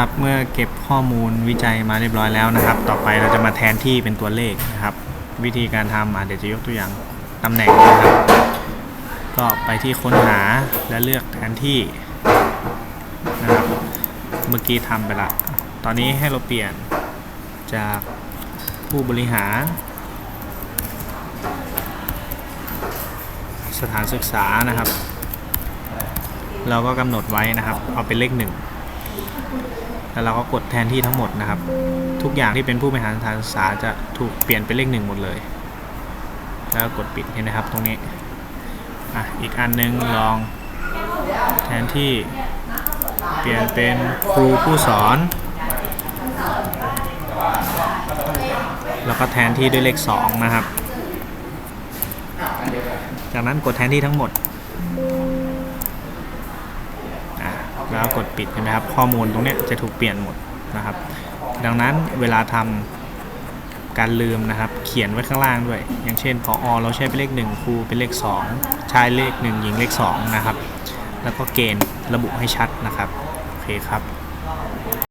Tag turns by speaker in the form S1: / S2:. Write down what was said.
S1: ครับเมื่อเก็บข้อมูลวิจัยมาเรียบร้อยแล้วนะครับ ต่อไปเราจะมาแทนที่เป็นตัวเลขนะครับ วิธีการทำอะเดี๋ยวจะยกตัวอย่างตำแหน่งนะครับ ก็ไปที่ค้นหาและเลือกแทนที่นะครับเมื่อกี้ทำไปละ ตอนนี้ให้เราเปลี่ยนจากผู้บริหาร สถานศึกษานะครับ เราก็กำหนดไว้นะครับ เอาเป็นเลขหนึ่ง แล้วเราก็กดแทนที่ทั้งหมดนะครับ ทุกอย่างที่เป็นผู้บริหารสถานศึกษาจะถูกเปลี่ยนเป็นเลขหนึ่งหมดเลย แล้วกดปิดเห็นไหมครับตรงนี้อะอีกอันนึงลองแทนที่เปลี่ยนเป็นครูผู้สอน แล้วก็แทนที่ด้วยเลขสองนะครับ จากนั้นกดแทนที่ทั้งหมด แล้วกดปิดเห็นไหมครับข้อมูลตรงนี้จะถูกเปลี่ยนหมดนะครับ ดังนั้นเวลาทำการลืมนะครับ เขียนไว้ข้างล่างด้วย อย่างเช่นพออเราใช้เป็นเลข 1 ครูเป็นเลข 2 ชายเลข 1 หญิงเลข 2 นะครับ แล้วก็เกณฑ์ระบุให้ชัดนะครับ โอเคครับ